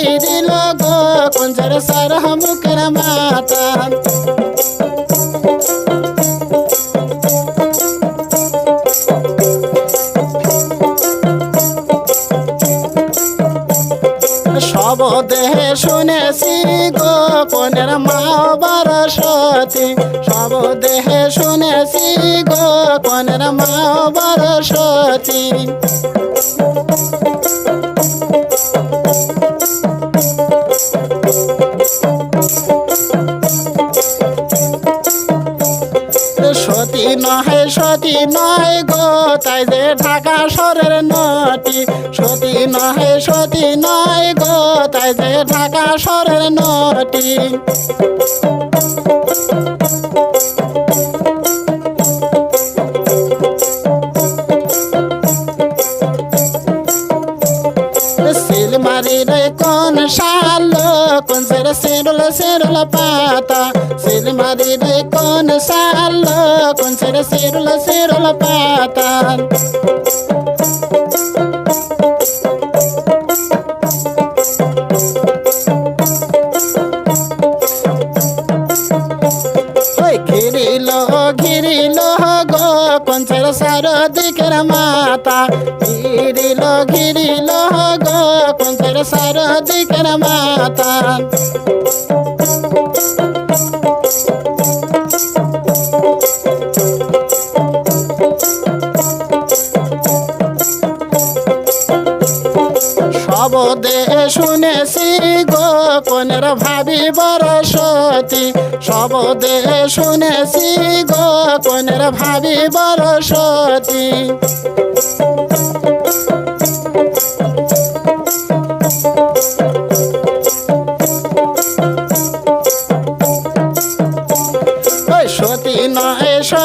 ঘিরিল গো puncher সার মুখের মাতা সব দেহে শুনেছি গো কনের মা বরসতি সব দেহে শুনেছি গো কনের মা সতী। নহে, সতী নয় গো, তাই যে ঢাকা শহরের নটি সতী নহে, সতী নয় গো, তাই যে ঢাকা শহরের নটি সিলমারি রে কোন শালো কোন সের সেরল সেরল পাতা সিলমারি রে কোন শালো কোন সের সেরল সেরল পাতা ওই ঘিরিল ঘিরিল গো কঞ্চের সার দিকের মাতা ঘিরিল ঘিরিল গো কঞ্চের সার দিকের মাতা সব দে শুনেছি গো কোনের ভাবি বরসতি সব দে শুনেছি গো কোনের ভাবি বরসতি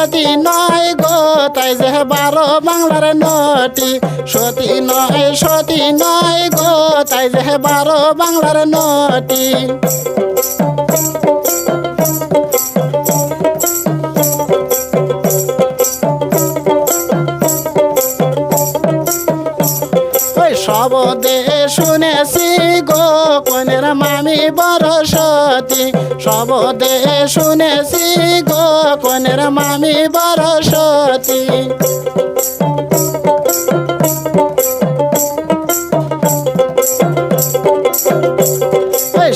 সতী নয় গো, তাই যে বারো বাংলার নটি। সতী নয় সতী নয় গো, তাই যে বারো বাংলার নটি। ওই বরসতি সব দে শুনেছি গো, কনের মামি বরসতি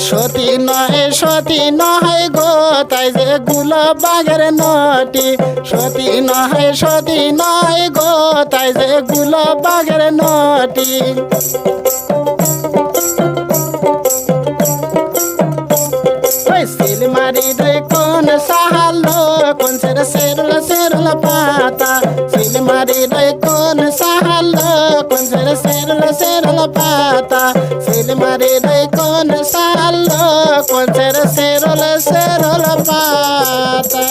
সতী। নয় সতী নয় গো, তাই যে গুল বাগের নটি। সতী নয় সতী নয় গো, তাই যে গুল বাগের নটি। ওই সিলমারি রে কোন সাহালো, কোন সের সেরল সেরল পাতা? সিলমারি রে কোন সাহালো, কোন সের সেরল সেরল পাতা? সিলমারি রে কোন সাহালো, কোন সের সেরল সেরল পাতা?